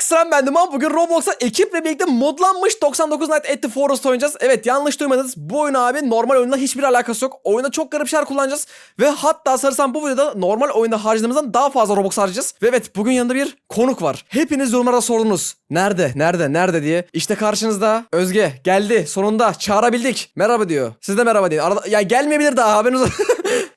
ekstrem bendim ama bugün Roblox'a ekiple birlikte modlanmış 99 Night at the Forest oynayacağız. Evet yanlış duymadınız. Bu oyun abi normal oyunla hiçbir alakası yok. Oyunda çok garip şeyler kullanacağız. Ve hatta sarısan bu videoda normal oyunda harcadığımızdan daha fazla Robux harcayacağız. Ve evet bugün yanında bir konuk var. Hepiniz yorumlarda sordunuz. Nerede, nerede, nerede diye. İşte karşınızda Özge geldi. Sonunda çağırabildik. Merhaba diyor. Siz de merhaba deyin. Arada, ya gelmeyebilir daha haberiniz.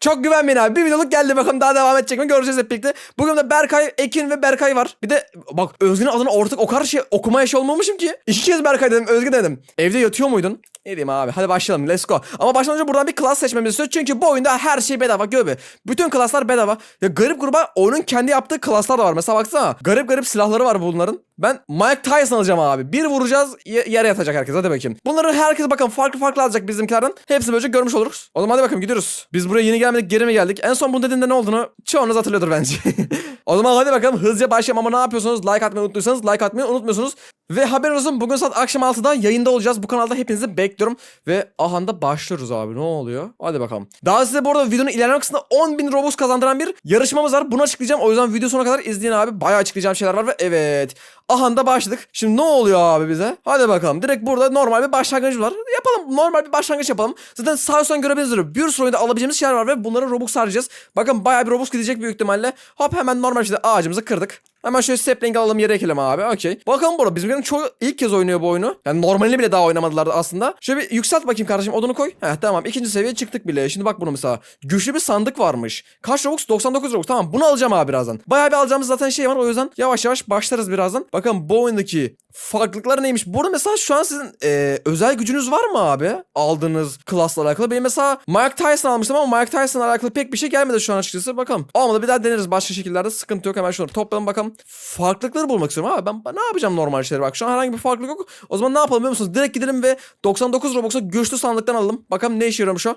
Çok güvenmeyin abi. Bir videoluk geldi bakalım daha devam edecek mi göreceğiz hep birlikte. Bugün de Berkay, Ekin ve Berkay var. Bir de bak Özge'nin adını ortak o kadar şey okuma yaşı olmamışım ki. İki kez Berkay dedim Özge dedim. Evde yatıyor muydun? Ne diyeyim abi hadi başlayalım let's go. Ama başlamadan önce buradan bir klas seçmemiz istiyor. Çünkü bu oyunda her şey bedava göbe. Bütün klaslar bedava. Ya garip gruba oyunun kendi yaptığı klaslar da var. Mesela baksana garip garip silahları var bunların. Ben Mike Tyson alacağım abi. Bir vuracağız yere yatacak herkes hadi bakayım. Bunları herkes bakın farklı farklı alacak bizimkilerden. Hepsini böylece görmüş oluruz. O zaman hadi bakalım gidiyoruz. Biz buraya yeni gelmedik geri mi geldik? En son bunu dediğinde ne olduğunu çoğunuz hatırlıyordur bence. o zaman hadi bakalım hızlıca başlayalım ama ne yapıyorsunuz? Like atmayı unuttuysanız like atmayı unutmuyorsunuz. Ve haberiniz olsun bugün saat akşam 6'da yayında olacağız. Bu kanalda hepinizi bekliyorum. Ve ahanda başlıyoruz abi ne oluyor? Hadi bakalım. Daha size bu arada videonun ilerleyen kısmında 10.000 Robux kazandıran bir yarışmamız var. Bunu açıklayacağım. O yüzden video sonuna kadar izleyin abi. Bayağı açıklayacağım şeyler var ve evet. Ahanda başladık. Şimdi ne oluyor abi bize? Hadi bakalım. Direkt burada normal bir başlangıç var. Yapalım. Normal bir başlangıç yapalım. Zaten sağ üstten görebilirsiniz. Bir sürü oyunda alabileceğimiz şeyler var ve bunları Robux harcayacağız. Bakın bayağı bir Robux gidecek büyük ihtimalle. Hop hemen normal şekilde ağacımızı kırdık. Hemen şöyle sapling alalım yere ekelim abi. Okey. Bakalım burada bizimkilerin çoğu ilk kez oynuyor bu oyunu. Yani normalini bile daha oynamadılar aslında. Şöyle bir yükselt bakayım kardeşim odunu koy. Heh tamam ikinci seviyeye çıktık bile. Şimdi bak bunu mesela. Güçlü bir sandık varmış. Kaç Robux? 99 Robux. Tamam bunu alacağım abi birazdan. Bayağı bir alacağımız zaten şey var. O yüzden yavaş yavaş başlarız birazdan. Bakın bu oyundaki farklılıklar neymiş? Burada mesela şu an sizin e, özel gücünüz var mı abi? Aldığınız klasla alakalı. Benim mesela Mike Tyson almıştım ama Mike Tyson'la alakalı pek bir şey gelmedi şu an açıkçası. Bakalım. Olmadı bir daha deneriz başka şekillerde. Sıkıntı yok. Hemen şunları toplayalım bakalım. Farklılıkları bulmak istiyorum abi. Ben, ben ne yapacağım normal şeyleri bak. Şu an herhangi bir farklılık yok. O zaman ne yapalım biliyor musunuz? Direkt gidelim ve 99 Robux'a güçlü sandıktan alalım. Bakalım ne işe yarıyormuş o.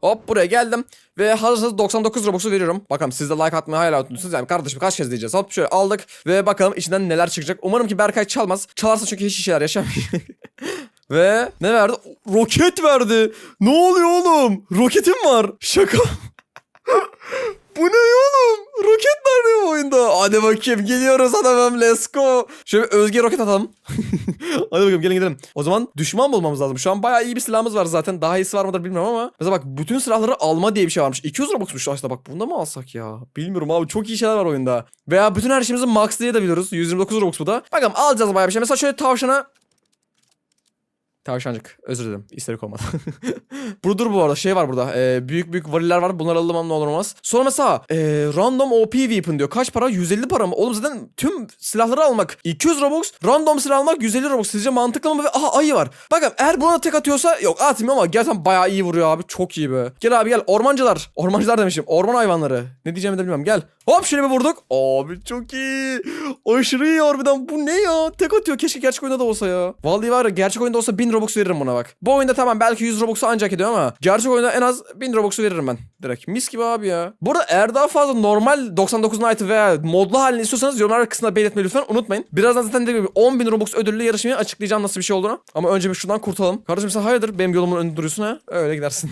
Hop buraya geldim ve hazırsanız 99 Robux'u veriyorum. Bakalım siz de like atmayı hala unutmuşsunuz. Yani kardeşim kaç kez diyeceğiz. Hop şöyle aldık ve bakalım içinden neler çıkacak. Umarım ki Berkay çalmaz. Çalarsa çünkü hiç şeyler yaşamayacak. ve ne verdi? Roket verdi. Ne oluyor oğlum? Roketim var. Şaka. Bu ne oğlum? Roket nerede bu oyunda? Hadi bakayım geliyoruz adamım let's go. Şöyle özge roket atalım. Hadi bakalım gelin gidelim. O zaman düşman bulmamız lazım. Şu an bayağı iyi bir silahımız var zaten. Daha iyisi var mıdır bilmiyorum ama. Mesela bak bütün silahları alma diye bir şey varmış. 200 Robux'muş aslında bak bunda mı alsak ya? Bilmiyorum abi çok iyi şeyler var oyunda. Veya bütün her şeyimizi maxlayabiliyoruz. 129 Robux bu da. Bakalım alacağız bayağı bir şey. Mesela şöyle tavşana Tavşancık. Özür dilerim. İsterik olmadı. burada dur bu arada. Şey var burada. Ee, büyük büyük variller var. Bunları alalım ne olur olmaz. Sonra mesela ee, random OP weapon diyor. Kaç para? 150 para mı? Oğlum zaten tüm silahları almak 200 Robux. Random silah almak 150 Robux. Sizce mantıklı mı? Ve aha ayı var. Bakın eğer buna tek atıyorsa yok atmıyor ama gerçekten bayağı iyi vuruyor abi. Çok iyi be. Gel abi gel. Ormancılar. Ormancılar demişim. Orman hayvanları. Ne diyeceğimi de bilmiyorum. Gel. Hop şöyle bir vurduk. Abi çok iyi. Aşırı iyi harbiden. Bu ne ya? Tek atıyor. Keşke gerçek oyunda da olsa ya. Vallahi var ya gerçek oyunda olsa 1000 Robux veririm buna bak. Bu oyunda tamam belki 100 Robux'u ancak ediyor ama gerçek oyunda en az 1000 Robux'u veririm ben. Direkt. Mis gibi abi ya. Burada eğer daha fazla normal 99 Night'ı veya modlu halini istiyorsanız yorumlar kısmına belirtmeyi lütfen unutmayın. Birazdan zaten dediğim gibi 10.000 Robux ödüllü yarışmayı açıklayacağım nasıl bir şey olduğunu. Ama önce bir şuradan kurtulalım. Kardeşim sen hayırdır benim yolumun önünde duruyorsun ha? Öyle gidersin.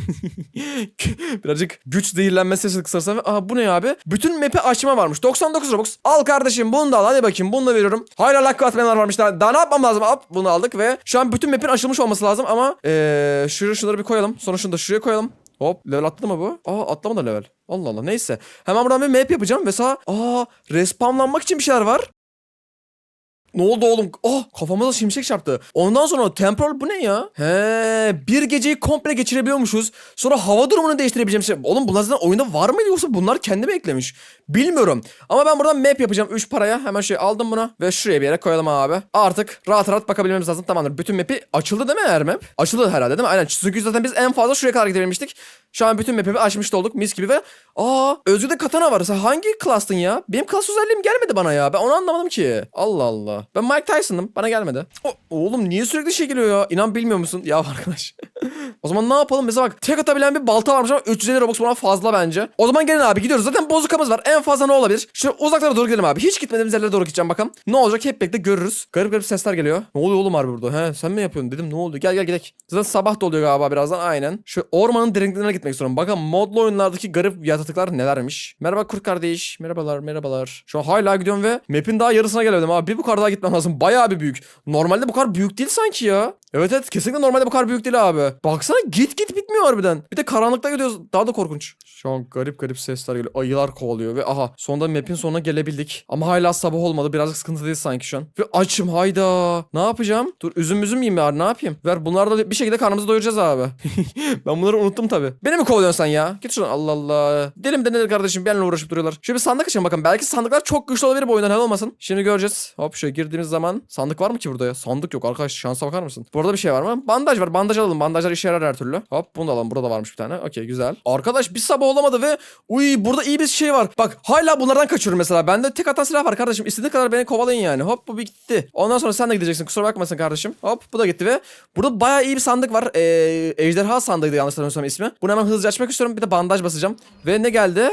Birazcık güç zehirlenme sesi kısarsan. Aha bu ne abi? Bütün map'i açma varmış. 99 Robux. Al kardeşim bunu da al. Hadi bakayım bunu da veriyorum. Hala lakka atmayanlar varmış. Daha, daha ne yapmam lazım? Hop bunu aldık ve şu an bütün map'in açılmış olması lazım ama ee, şuraya şunları bir koyalım. Sonra şunu da şuraya koyalım. Hop level atladı mı bu? Aa atlamadı level. Allah Allah neyse. Hemen buradan bir map yapacağım. Mesela aa respawnlanmak için bir şeyler var. Ne oldu oğlum? Oh kafamıza şimşek çarptı. Ondan sonra temporal bu ne ya? He bir geceyi komple geçirebiliyormuşuz. Sonra hava durumunu değiştirebileceğim şey. Oğlum bunlar zaten oyunda var mıydı yoksa bunlar kendi mi eklemiş? Bilmiyorum. Ama ben buradan map yapacağım 3 paraya. Hemen şey aldım bunu ve şuraya bir yere koyalım abi. Artık rahat rahat bakabilmemiz lazım. Tamamdır. Bütün map'i açıldı değil mi her map? Açıldı herhalde değil mi? Aynen. Çünkü zaten biz en fazla şuraya kadar gidebilmiştik. Şu an bütün map'i açmış olduk mis gibi ve aa Özgür'de katana var. Sen hangi class'tın ya? Benim class özelliğim gelmedi bana ya. Ben onu anlamadım ki. Allah Allah. Ben Mike Tyson'ım. Bana gelmedi. O, oğlum niye sürekli şey geliyor ya? İnan bilmiyor musun? Ya arkadaş. O zaman ne yapalım? Mesela bak tek atabilen bir balta varmış ama 350 Robux buna fazla bence. O zaman gelin abi gidiyoruz. Zaten bozukamız var. En fazla ne olabilir? Şöyle uzaklara doğru gidelim abi. Hiç gitmediğimiz yerlere doğru gideceğim bakalım. Ne olacak hep birlikte görürüz. Garip garip sesler geliyor. Ne oluyor oğlum harbi burada? He sen mi yapıyorsun dedim. Ne oldu? Gel gel gidelim. Zaten sabah da oluyor galiba birazdan. Aynen. Şu ormanın derinliklerine gitmek istiyorum. Bakalım modlu oyunlardaki garip yaratıklar nelermiş. Merhaba kurt kardeş. Merhabalar merhabalar. Şu an hala gidiyorum ve map'in daha yarısına gelemedim abi. Bir bu kadar daha gitmem lazım. Bayağı bir büyük. Normalde bu kadar büyük değil sanki ya. Evet evet kesinlikle normalde bu kadar büyük değil abi. Baksana git git bitmiyor harbiden. Bir de karanlıkta gidiyoruz. Daha da korkunç. Şu an garip garip sesler geliyor. Ayılar kovalıyor ve aha sonunda map'in sonuna gelebildik. Ama hala sabah olmadı. Birazcık sıkıntılıyız sanki şu an. Ve açım hayda. Ne yapacağım? Dur üzüm üzüm yiyeyim ya ne yapayım? Ver bunlarla bir şekilde karnımızı doyuracağız abi. ben bunları unuttum tabi. Beni mi kovalıyorsun sen ya? Git şuradan Allah Allah. Delim de nedir kardeşim benimle uğraşıp duruyorlar. Şöyle bir sandık açalım bakalım. Belki sandıklar çok güçlü olabilir bu oyundan hal olmasın. Şimdi göreceğiz. Hop şöyle girdiğimiz zaman sandık var mı ki burada ya? Sandık yok arkadaş şansa bakar mısın? Burada bir şey var mı? Bandaj var. Bandaj alalım. Bandajlar işe yarar her türlü. Hop bunu da alalım. Burada varmış bir tane. Okey güzel. Arkadaş bir sabah olamadı ve uy burada iyi bir şey var. Bak hala bunlardan kaçıyorum mesela. Bende tek atan silah var kardeşim. İstediğin kadar beni kovalayın yani. Hop bu bir gitti. Ondan sonra sen de gideceksin. Kusura bakmasın kardeşim. Hop bu da gitti ve burada bayağı iyi bir sandık var. Ee, ejderha sandığıydı yanlış hatırlamıyorsam ismi. Bunu hemen hızlıca açmak istiyorum. Bir de bandaj basacağım. Ve ne geldi?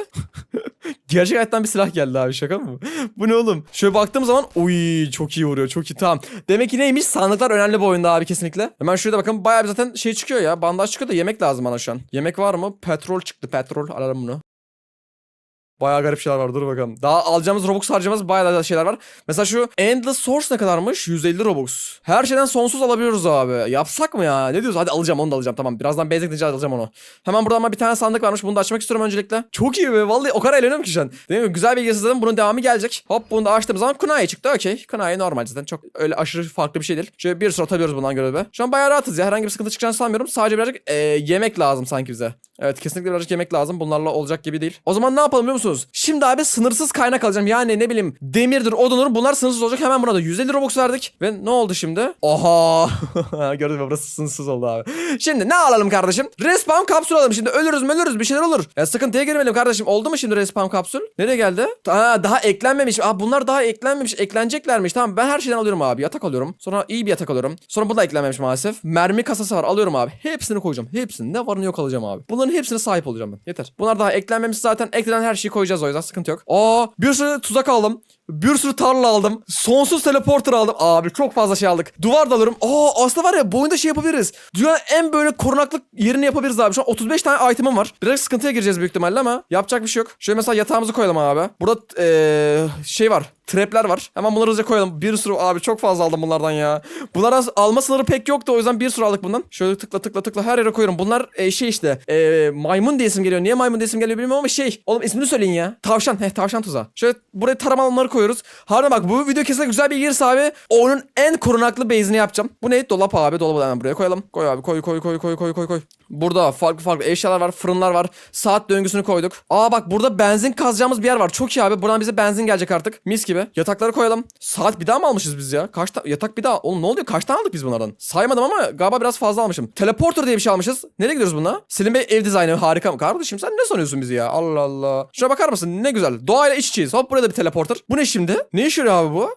Gerçek hayattan bir silah geldi abi şaka mı? bu ne oğlum? Şöyle baktığım zaman uy çok iyi vuruyor çok iyi tamam. Demek ki neymiş sandıklar önemli bu oyunda abi kesinlikle. Hemen şurada bakın bayağı bir zaten şey çıkıyor ya bandaj çıkıyor da yemek lazım bana şu an. Yemek var mı? Petrol çıktı petrol alalım bunu. Bayağı garip şeyler var dur bakalım. Daha alacağımız Robux harcamamız bayağı da şeyler var. Mesela şu Endless Source ne kadarmış? 150 Robux. Her şeyden sonsuz alabiliyoruz abi. Yapsak mı ya? Ne diyorsun? Hadi alacağım onu da alacağım. Tamam birazdan basic deyince alacağım onu. Hemen burada ama bir tane sandık varmış. Bunu da açmak istiyorum öncelikle. Çok iyi be. Vallahi o kadar eğleniyorum ki şu an. Değil mi? Güzel bir zaten bunun devamı gelecek. Hop bunu da açtığımız zaman Kunai çıktı. Okey. Kunai normal zaten. Çok öyle aşırı farklı bir şey değil. Şöyle bir sürü atabiliyoruz bundan göre be. Şu an bayağı rahatız ya. Herhangi bir sıkıntı çıkacağını sanmıyorum. Sadece birazcık eee, yemek lazım sanki bize. Evet kesinlikle birazcık yemek lazım. Bunlarla olacak gibi değil. O zaman ne yapalım biliyor musunuz? Şimdi abi sınırsız kaynak alacağım. Yani ne bileyim demirdir, odunur bunlar sınırsız olacak. Hemen buna da 150 Robux verdik. Ve ne oldu şimdi? Oha. Gördün mü burası sınırsız oldu abi. Şimdi ne alalım kardeşim? Respawn kapsül alalım. Şimdi ölürüz ölürüz bir şeyler olur. Ya sıkıntıya girmeyelim kardeşim. Oldu mu şimdi respawn kapsül? Nereye geldi? Aa, daha eklenmemiş. Aa, bunlar daha eklenmemiş. Ekleneceklermiş. Tamam ben her şeyden alıyorum abi. Yatak alıyorum. Sonra iyi bir yatak alıyorum. Sonra bu da eklenmemiş maalesef. Mermi kasası var. Alıyorum abi. Hepsini koyacağım. Hepsini. Ne var ne yok alacağım abi. Bunların hepsine sahip olacağım ben. Yeter. Bunlar daha eklenmemiş zaten. Eklenen her şeyi koyacağız o yüzden sıkıntı yok. Aa bir sürü tuzak aldım. Bir sürü tarla aldım. Sonsuz teleporter aldım. Abi çok fazla şey aldık. Duvar da alırım. Aa aslında var ya bu oyunda şey yapabiliriz. Dünyanın en böyle korunaklı yerini yapabiliriz abi. Şu an 35 tane itemim var. Biraz sıkıntıya gireceğiz büyük ihtimalle ama yapacak bir şey yok. Şöyle mesela yatağımızı koyalım abi. Burada eee, şey var. Trapler var. Hemen bunları hızlıca koyalım. Bir sürü abi çok fazla aldım bunlardan ya. Bunlar alma sınırı pek yoktu o yüzden bir sürü aldık bundan. Şöyle tıkla tıkla tıkla her yere koyuyorum. Bunlar e, şey işte e, maymun diye isim geliyor. Niye maymun diye isim geliyor bilmiyorum ama şey. Oğlum ismini söyleyin ya. Tavşan. Heh tavşan tuzağı. Şöyle buraya tarama alanları koyuyoruz. Harbiden bak bu video kesinlikle güzel bir girse abi. Oyunun en korunaklı base'ini yapacağım. Bu ne? Dolap abi. Dolabı da hemen buraya koyalım. Koy abi koy koy koy koy koy koy koy. Burada farklı farklı eşyalar var. Fırınlar var. Saat döngüsünü koyduk. Aa bak burada benzin kazacağımız bir yer var. Çok iyi abi. Buradan bize benzin gelecek artık. Mis gibi. Yatakları koyalım. Saat bir daha mı almışız biz ya? Kaç ta- yatak bir daha. Oğlum ne oluyor? Kaç tane aldık biz bunlardan? Saymadım ama galiba biraz fazla almışım. Teleporter diye bir şey almışız. Nereye gidiyoruz bununla? Selim Bey ev dizaynı harika mı? Kardeşim sen ne sanıyorsun bizi ya? Allah Allah. Şuna bakar mısın? Ne güzel. Doğayla iç içeyiz. Hop buraya da bir teleporter. Bu ne şimdi? Ne işe yarıyor abi bu?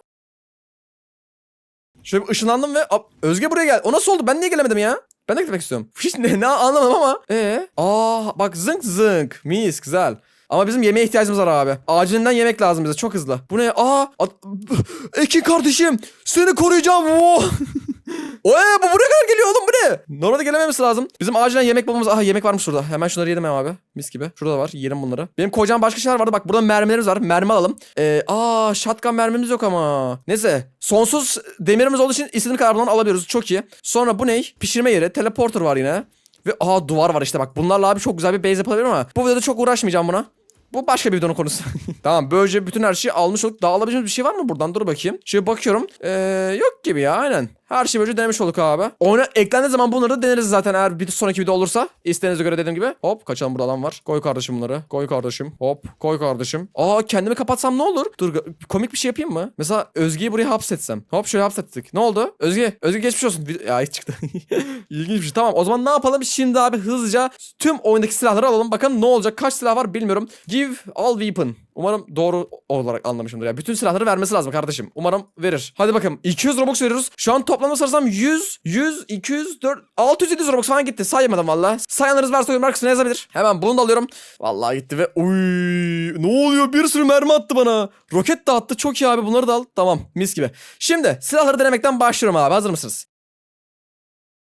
Şöyle bir ışınlandım ve Aa, Özge buraya gel. O nasıl oldu? Ben niye gelemedim ya? Ben de gitmek istiyorum. Hiç ne, ne anlamadım ama. Ee, aa bak zınk zınk. Mis güzel. Ama bizim yemeğe ihtiyacımız var abi. Acilinden yemek lazım bize çok hızlı. Bu ne? Aa! At- Ekin kardeşim! Seni koruyacağım. Oo! Oy bu buraya kadar geliyor oğlum bu ne? Normalde gelememesi lazım. Bizim acilen yemek bulmamız. Aha yemek varmış şurada. Hemen şunları yedim abi. Mis gibi. Şurada da var. Yerim bunları. Benim koyacağım başka şeyler vardı. Bak burada mermilerimiz var. Mermi alalım. Ee, aa shotgun mermimiz yok ama. Neyse. Sonsuz demirimiz olduğu için istediğim kadar bundan alabiliyoruz. Çok iyi. Sonra bu ne? Pişirme yeri. Teleporter var yine. Ve aa duvar var işte bak. Bunlarla abi çok güzel bir base yapabilirim ama bu videoda çok uğraşmayacağım buna. Bu başka bir videonun konusu. tamam böylece bütün her şeyi almış olduk. Daha alabileceğimiz bir şey var mı buradan? Dur bakayım. Şöyle bakıyorum. Ee, yok gibi ya aynen. Her şeyi böylece denemiş olduk abi. Oyuna eklendiği zaman bunları da deneriz zaten eğer bir sonraki video olursa. İsteğinize göre dediğim gibi. Hop kaçalım burada alan var. Koy kardeşim bunları. Koy kardeşim. Hop koy kardeşim. Aa kendimi kapatsam ne olur? Dur komik bir şey yapayım mı? Mesela Özge'yi buraya hapsetsem. Hop şöyle hapsettik. Ne oldu? Özge. Özge geçmiş olsun. Ya hiç çıktı. İlginç bir şey. Tamam o zaman ne yapalım? Şimdi abi hızlıca tüm oyundaki silahları alalım. Bakalım ne olacak? Kaç silah var bilmiyorum. Give all weapon. Umarım doğru olarak anlamışımdır. Ya bütün silahları vermesi lazım kardeşim. Umarım verir. Hadi bakalım. 200 Robux veriyoruz. Şu an toplamda sarsam 100, 100, 200, 4, 600, 700 Robux falan gitti. Saymadım valla. Sayanlarınız varsa yorumlar kısmına yazabilir. Hemen bunu da alıyorum. Vallahi gitti ve uy ne oluyor? Bir sürü mermi attı bana. Roket de attı. Çok iyi abi. Bunları da al. Tamam. Mis gibi. Şimdi silahları denemekten başlıyorum abi. Hazır mısınız?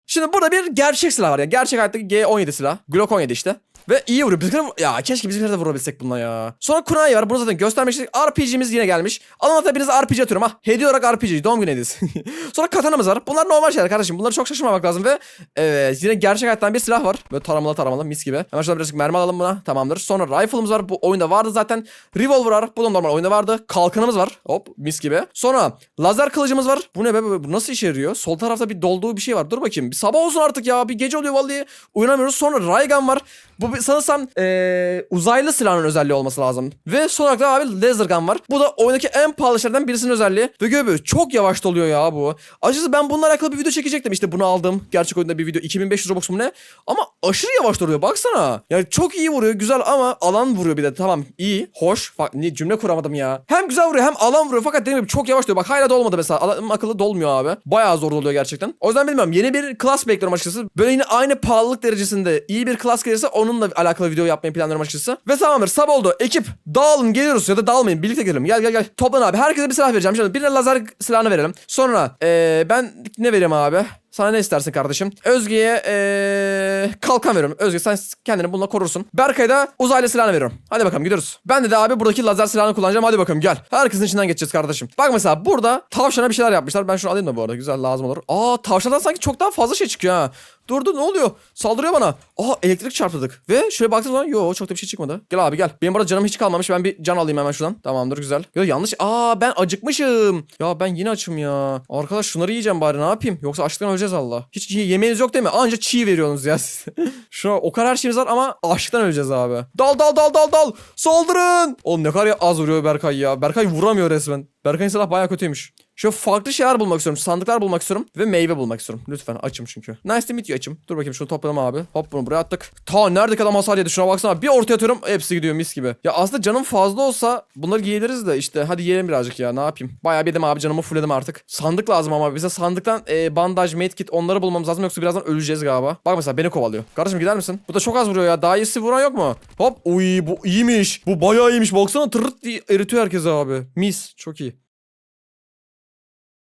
Şimdi burada bir gerçek silah var ya. Gerçek hayattaki G17 silah. Glock 17 işte. Ve iyi vuruyor. Bizimkiler, ya keşke bizimkileri de vurabilsek bununla ya. Sonra kunai var. Bunu zaten göstermek istedik. RPG'miz yine gelmiş. Alın hatta birinize RPG atıyorum ha. Hediye olarak RPG. Doğum günü hediyesi. Sonra katanamız var. Bunlar normal şeyler kardeşim. Bunları çok şaşırmamak lazım ve evet, yine gerçek hayattan bir silah var. Böyle taramalı taramalı mis gibi. Hemen şurada birazcık mermi alalım buna. Tamamdır. Sonra rifle'ımız var. Bu oyunda vardı zaten. Revolver var. Bu da normal oyunda vardı. Kalkanımız var. Hop mis gibi. Sonra lazer kılıcımız var. Bu ne be? Bu nasıl işe yarıyor? Sol tarafta bir dolduğu bir şey var. Dur bakayım. Bir sabah olsun artık ya. Bir gece oluyor vallahi. Uyanamıyoruz. Sonra Raygun var. Bu bir- sanırsam eee, uzaylı silahın özelliği olması lazım. Ve son olarak da abi laser gun var. Bu da oyundaki en pahalı şeylerden birisinin özelliği. Ve göbü çok yavaş doluyor ya bu. Açıkçası ben bununla alakalı bir video çekecektim. İşte bunu aldım. Gerçek oyunda bir video. 2500 Robux mu ne? Ama aşırı yavaş doluyor. Baksana. Yani çok iyi vuruyor. Güzel ama alan vuruyor bir de. Tamam iyi. Hoş. Bak niye cümle kuramadım ya. Hem güzel vuruyor hem alan vuruyor. Fakat dediğim gibi çok yavaş diyor. Bak hala dolmadı mesela. Alan akıllı dolmuyor abi. Bayağı zor oluyor gerçekten. O yüzden bilmiyorum. Yeni bir klas bekliyorum açıkçası. Böyle yine aynı pahalılık derecesinde iyi bir klas gelirse onunla alakalı video yapmayı planlıyorum açıkçası. Ve tamamdır. Sabah oldu. Ekip dağılın geliyoruz ya da dağılmayın. Birlikte gelelim. Gel gel gel. Toplan abi. Herkese bir silah vereceğim. Şimdi birine lazer silahını verelim. Sonra eee, ben ne vereyim abi? Sana ne istersin kardeşim? Özge'ye eee, kalkan veriyorum. Özge sen kendini bununla korursun. Berkay'a da uzaylı silahını veriyorum. Hadi bakalım gidiyoruz. Ben de, de abi buradaki lazer silahını kullanacağım. Hadi bakalım gel. Herkesin içinden geçeceğiz kardeşim. Bak mesela burada tavşana bir şeyler yapmışlar. Ben şunu alayım da bu arada. Güzel lazım olur. Aa tavşandan sanki çok daha fazla şey çıkıyor ha. Durdu ne oluyor? Saldırıyor bana. Aa elektrik çarptırdık. Ve şöyle baktığım zaman yo çok da bir şey çıkmadı. Gel abi gel. Benim burada canım hiç kalmamış. Ben bir can alayım hemen şuradan. Tamamdır güzel. Ya yanlış. Aa ben acıkmışım. Ya ben yine açım ya. Arkadaş şunları yiyeceğim bari ne yapayım? Yoksa açlıktan öleceğiz Allah. Hiç ye- yemeğiniz yok değil mi? Anca çiğ veriyorsunuz ya siz. Şuna o kadar her şeyimiz var ama açlıktan öleceğiz abi. Dal dal dal dal dal. Saldırın. Oğlum ne kadar az vuruyor Berkay ya. Berkay vuramıyor resmen. Berkay'ın silah bayağı kötüymüş. Şu farklı şeyler bulmak istiyorum. Sandıklar bulmak istiyorum. Ve meyve bulmak istiyorum. Lütfen açım çünkü. Nice to meet you açım. Dur bakayım şunu toplayalım abi. Hop bunu buraya attık. Ta nerede adam hasar yedi. Şuna baksana. Bir ortaya atıyorum. Hepsi gidiyor mis gibi. Ya aslında canım fazla olsa bunları giyebiliriz de işte. Hadi yiyelim birazcık ya. Ne yapayım? Bayağı bir yedim abi. Canımı fullledim artık. Sandık lazım ama bize sandıktan e, bandaj, medkit onları bulmamız lazım. Yoksa birazdan öleceğiz galiba. Bak mesela beni kovalıyor. Kardeşim gider misin? Bu da çok az vuruyor ya. Daha iyisi vuran yok mu? Hop. Uy bu iyiymiş. Bu bayağı iyiymiş. Baksana tırırt diye eritiyor herkese abi. Mis. Çok iyi.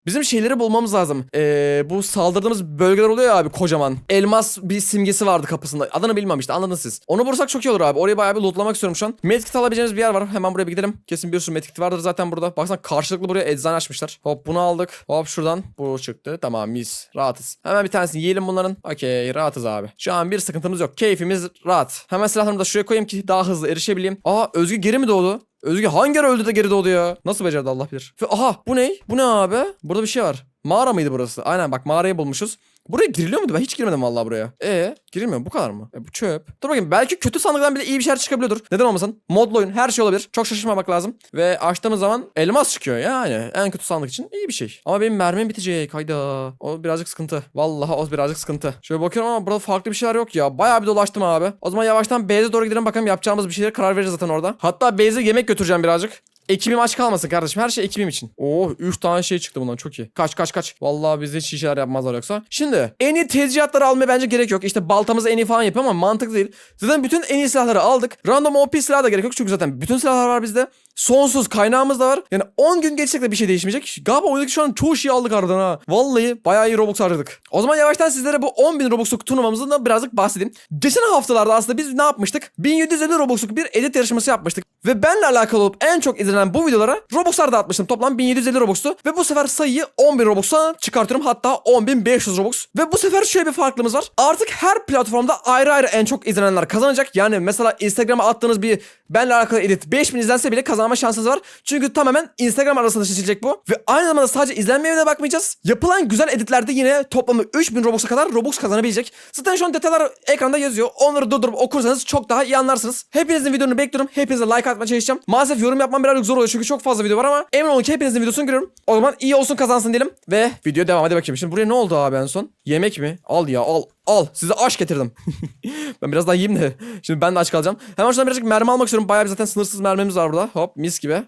Bizim şeyleri bulmamız lazım. Ee, bu saldırdığımız bölgeler oluyor ya abi kocaman. Elmas bir simgesi vardı kapısında. Adını bilmem işte anladınız siz. Onu bulursak çok iyi olur abi. Orayı bayağı bir lootlamak istiyorum şu an. Medkit alabileceğimiz bir yer var. Hemen buraya bir gidelim. Kesin bir sürü medkit vardır zaten burada. Baksana karşılıklı buraya eczane açmışlar. Hop bunu aldık. Hop şuradan. Bu çıktı. Tamam mis. Rahatız. Hemen bir tanesini yiyelim bunların. Okey rahatız abi. Şu an bir sıkıntımız yok. Keyfimiz rahat. Hemen silahlarımı da şuraya koyayım ki daha hızlı erişebileyim. Aa Özgü geri mi doğdu? Özge hangi ara öldü de geri doğdu ya? Nasıl becerdi Allah bilir. Aha bu ne? Bu ne abi? Burada bir şey var. Mağara mıydı burası? Aynen bak mağarayı bulmuşuz. Buraya giriliyor muydu? Ben hiç girmedim vallahi buraya. E girilmiyor bu kadar mı? E bu çöp. Dur bakayım belki kötü sandıktan bile iyi bir şeyler çıkabiliyordur. Neden olmasın? Modlu oyun her şey olabilir. Çok şaşırmamak lazım. Ve açtığımız zaman elmas çıkıyor yani. En kötü sandık için iyi bir şey. Ama benim mermim bitecek. Hayda. O birazcık sıkıntı. Vallahi o birazcık sıkıntı. Şöyle bakıyorum ama burada farklı bir şeyler yok ya. Bayağı bir dolaştım abi. O zaman yavaştan base'e doğru gidelim bakalım yapacağımız bir şeylere karar veririz zaten orada. Hatta base'e yemek götüreceğim birazcık. Ekibim aç kalmasın kardeşim. Her şey ekibim için. Oh 3 tane şey çıktı bundan çok iyi. Kaç kaç kaç. Vallahi bizi hiç şeyler yapmazlar yoksa. Şimdi en iyi tezcihatları almaya bence gerek yok. İşte baltamızı en iyi falan yapıyor ama mantıklı değil. Zaten bütün en iyi silahları aldık. Random OP silah da gerek yok çünkü zaten bütün silahlar var bizde. Sonsuz kaynağımız da var. Yani 10 gün geçsek de bir şey değişmeyecek. Galiba oyundaki şu an çoğu şeyi aldık aradan ha. Vallahi bayağı iyi Robux harcadık. O zaman yavaştan sizlere bu 10.000 Robux'luk turnuvamızdan da birazcık bahsedeyim. Geçen haftalarda aslında biz ne yapmıştık? 1750 Robux'luk bir edit yarışması yapmıştık. Ve benle alakalı olup en çok izlenen bu videolara Robux'lar dağıtmıştım. Toplam 1750 Robux'tu. Ve bu sefer sayıyı 10.000 Robux'a çıkartıyorum. Hatta 10.500 Robux. Ve bu sefer şöyle bir farklılığımız var. Artık her platformda ayrı ayrı en çok izlenenler kazanacak. Yani mesela Instagram'a attığınız bir benle alakalı edit 5000 izlense bile kazanma şansınız var. Çünkü tamamen Instagram arasında seçilecek bu. Ve aynı zamanda sadece izlenmeye de bakmayacağız. Yapılan güzel editlerde yine toplamı 3000 Robux'a kadar Robux kazanabilecek. Zaten şu an detaylar ekranda yazıyor. Onları durdurup okursanız çok daha iyi anlarsınız. Hepinizin videonu bekliyorum. Hepinize like çıkartmaya çalışacağım. Maalesef yorum yapmam birazcık zor oluyor çünkü çok fazla video var ama emin olun ki hepinizin videosunu görüyorum. O zaman iyi olsun kazansın diyelim ve video devam hadi bakayım. Şimdi buraya ne oldu abi en son? Yemek mi? Al ya al. Al size aş getirdim. ben biraz daha yiyeyim de. Şimdi ben de aç kalacağım. Hemen şuradan birazcık mermi almak istiyorum. Bayağı bir zaten sınırsız mermimiz var burada. Hop mis gibi.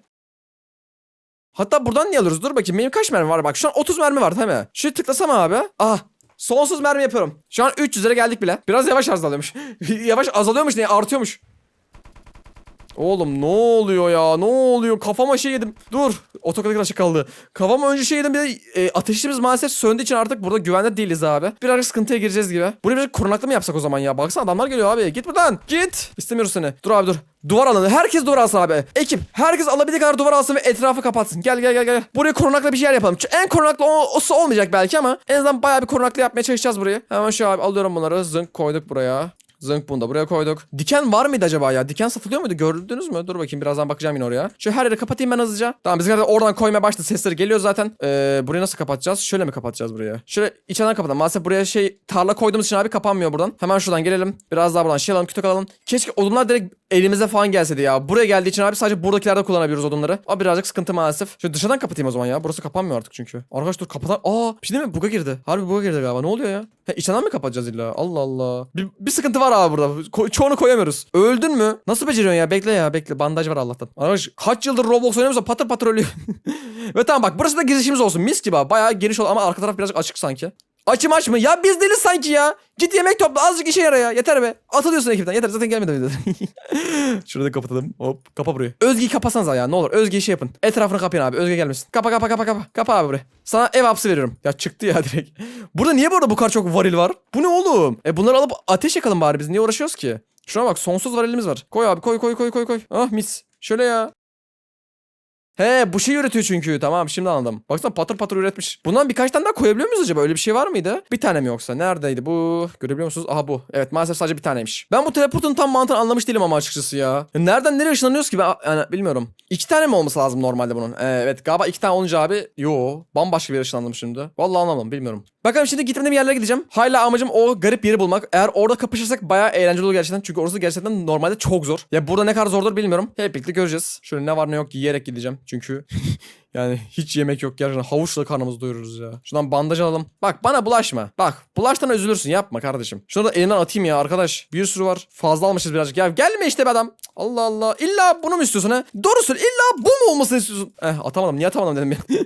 Hatta buradan niye alıyoruz? Dur bakayım benim kaç mermi var? Bak şu an 30 mermi var değil mi? Şu tıklasam abi. Ah Sonsuz mermi yapıyorum. Şu an 300'lere geldik bile. Biraz yavaş azalıyormuş. yavaş azalıyormuş ne? Artıyormuş. Oğlum ne oluyor ya? Ne oluyor? Kafama şey yedim. Dur. Otokalık açık kaldı. Kafama önce şey yedim. Bir de e, ateşimiz maalesef söndüğü için artık burada güvende değiliz abi. Birazcık sıkıntıya gireceğiz gibi. Buraya bir korunaklı mı yapsak o zaman ya? Baksana adamlar geliyor abi. Git buradan. Git. İstemiyoruz seni. Dur abi dur. Duvar alanı. Herkes duvar alsın abi. Ekip. Herkes alabildiği kadar duvar alsın ve etrafı kapatsın. Gel gel gel gel. Buraya korunaklı bir şeyler yapalım. En korunaklı o, o olmayacak belki ama en azından bayağı bir korunaklı yapmaya çalışacağız burayı. Hemen şu abi alıyorum bunları. Zınk koyduk buraya. Zınk bunu da buraya koyduk. Diken var mıydı acaba ya? Diken satılıyor muydu? Gördünüz mü? Dur bakayım birazdan bakacağım yine oraya. Şu her yeri kapatayım ben hızlıca. Tamam bizimkiler de oradan koymaya başladı. Sesleri geliyor zaten. Ee, burayı nasıl kapatacağız? Şöyle mi kapatacağız buraya? Şöyle içeriden kapatalım. Maalesef buraya şey tarla koyduğumuz için abi kapanmıyor buradan. Hemen şuradan gelelim. Biraz daha buradan şey alalım kütük alalım. Keşke odunlar direkt elimize falan gelseydi ya. Buraya geldiği için abi sadece buradakilerde kullanabiliyoruz odunları. Ama birazcık sıkıntı maalesef. Şöyle dışarıdan kapatayım o zaman ya. Burası kapanmıyor artık çünkü. Arkadaş dur kapatan. Aa bir şey mi? Buga girdi. Harbi buga girdi galiba. Ne oluyor ya? He, içeriden mi kapatacağız illa? Allah Allah. Bir, bir sıkıntı var abi burada. Ko- çoğunu koyamıyoruz. Öldün mü? Nasıl beceriyorsun ya? Bekle ya bekle. Bandaj var Allah'tan. Arkadaş kaç yıldır Roblox oynuyorsa patır patır ölüyor. Ve tamam bak burası da girişimiz olsun. Mis gibi abi. Bayağı geniş ol ama arka taraf birazcık açık sanki. Açım aç mı? Ya biz deliz sanki ya. Git yemek topla azıcık işe yara ya. Yeter be. Atılıyorsun ekipten. Yeter zaten gelmedi video. Şurada kapatalım. Hop kapa burayı. Özge'yi kapasanıza ya ne olur. Özge'yi şey yapın. Etrafını kapayın abi. Özge gelmesin. Kapa kapa kapa kapa. Kapa abi burayı. Sana ev hapsi veriyorum. Ya çıktı ya direkt. Burada niye burada bu kadar çok varil var? Bu ne oğlum? E bunları alıp ateş yakalım bari biz. Niye uğraşıyoruz ki? Şuna bak sonsuz varilimiz var. Koy abi koy koy koy koy koy. Ah mis. Şöyle ya. He bu şey üretiyor çünkü. Tamam şimdi anladım. Baksana patır patır üretmiş. Bundan birkaç tane daha koyabiliyor muyuz acaba? Öyle bir şey var mıydı? Bir tane mi yoksa? Neredeydi bu? Görebiliyor musunuz? Aha bu. Evet maalesef sadece bir taneymiş. Ben bu teleportun tam mantığını anlamış değilim ama açıkçası ya. Ya nereden nereye ışınlanıyoruz ki? Ben yani bilmiyorum. İki tane mi olması lazım normalde bunun? Ee, evet galiba iki tane olunca abi. Yo bambaşka bir yere ışınlandım şimdi. Vallahi anlamadım bilmiyorum. Bakalım şimdi gitmediğim yerlere gideceğim. Hala amacım o garip yeri bulmak. Eğer orada kapışırsak bayağı eğlenceli olur gerçekten. Çünkü orası gerçekten normalde çok zor. Ya burada ne kadar zordur bilmiyorum. Hep birlikte göreceğiz. Şöyle ne var ne yok yiyerek gideceğim. Çünkü yani hiç yemek yok gerçekten. Havuçla karnımızı doyururuz ya. Şuradan bandaj alalım. Bak bana bulaşma. Bak bulaştan üzülürsün yapma kardeşim. Şunu da elinden atayım ya arkadaş. Bir sürü var. Fazla almışız birazcık. Ya gelme işte be adam. Allah Allah. İlla bunu mu istiyorsun ha? Doğru söyle. İlla bu mu olmasını istiyorsun? Eh atamadım. Niye atamadım dedim ya.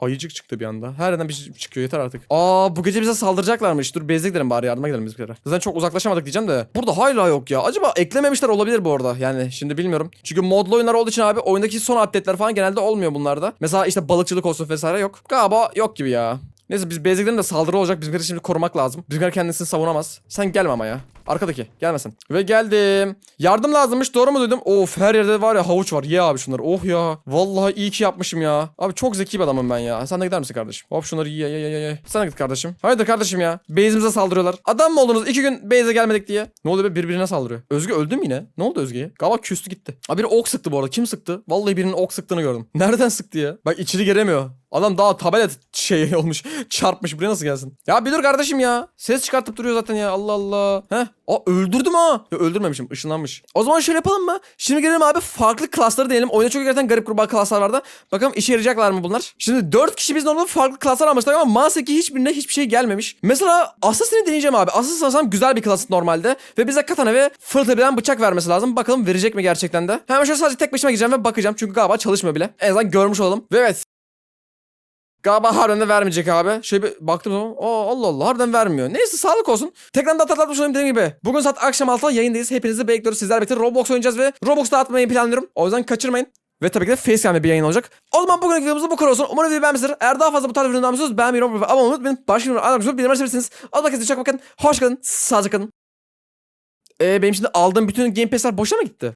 Ayıcık çıktı bir anda. Her yerden bir şey çıkıyor yeter artık. Aa bu gece bize saldıracaklarmış. Dur base'e gidelim bari yardıma gidelim bizimkilere. Zaten çok uzaklaşamadık diyeceğim de. Burada hala yok ya. Acaba eklememişler olabilir bu arada. Yani şimdi bilmiyorum. Çünkü modlu oyunlar olduğu için abi oyundaki son update'ler falan genelde olmuyor bunlarda. Mesela işte balıkçılık olsun vesaire yok. Galiba yok gibi ya. Neyse biz gidelim de saldırı olacak. Bizimkileri şimdi korumak lazım. Bizimkiler kendisini savunamaz. Sen gelme ama ya. Arkadaki gelmesin. Ve geldim. Yardım lazımmış doğru mu duydum? Of her yerde var ya havuç var. Ye abi şunları. Oh ya. Vallahi iyi ki yapmışım ya. Abi çok zeki bir adamım ben ya. Sen de gider misin kardeşim? Hop şunları ye ye ye ye. Sen de git kardeşim. Hayırdır kardeşim ya. Base'imize saldırıyorlar. Adam mı oldunuz? İki gün base'e gelmedik diye. Ne oluyor be birbirine saldırıyor. Özgü öldü mü yine? Ne oldu Özge'ye? Galiba küstü gitti. Abi biri ok sıktı bu arada. Kim sıktı? Vallahi birinin ok sıktığını gördüm. Nereden sıktı ya? Bak içeri giremiyor. Adam daha tabelet şey olmuş. Çarpmış. Buraya nasıl gelsin? Ya bir dur kardeşim ya. Ses çıkartıp duruyor zaten ya. Allah Allah. Heh. Aa öldürdüm ha. Ya, öldürmemişim. ışınlanmış. O zaman şöyle yapalım mı? Şimdi gelelim abi farklı klasları deneyelim. Oyunda çok gerçekten garip kurbağa klaslar vardı. Bakalım işe yarayacaklar mı bunlar? Şimdi 4 kişi biz normalde farklı klaslar almıştık ama maalesef ki hiçbirine hiçbir şey gelmemiş. Mesela Assassin'i deneyeceğim abi. Assassin sanırsam güzel bir klas normalde. Ve bize katana ve fırtınabilen bıçak vermesi lazım. Bakalım verecek mi gerçekten de. Hemen şöyle sadece tek başıma gideceğim ve bakacağım. Çünkü galiba çalışmıyor bile. En azından görmüş olalım. Ve evet Galiba harbiden de vermeyecek abi. Şöyle bir baktım zaman. Aa Allah Allah harbiden vermiyor. Neyse sağlık olsun. Tekrardan da hatırlatmış olayım dediğim gibi. Bugün saat akşam 6'da yayındayız. Hepinizi bekliyoruz. Sizler birlikte Roblox oynayacağız ve Roblox dağıtmayı planlıyorum. O yüzden kaçırmayın. Ve tabii ki de Facecam'de bir yayın olacak. O zaman bugünkü videomuz bu kadar olsun. Umarım videoyu beğenmişsinizdir. Eğer daha fazla bu tarz videodan istiyorsanız beğenmeyi, ve abone olmayı unutmayın. Başka bir videoda anlatmışsınız. Bildirim açabilirsiniz. Al bakın çok bakın. Hoş kalın. Sağlıcakla kalın. Ee, benim şimdi aldığım bütün Game Pass'ler boşa mı gitti?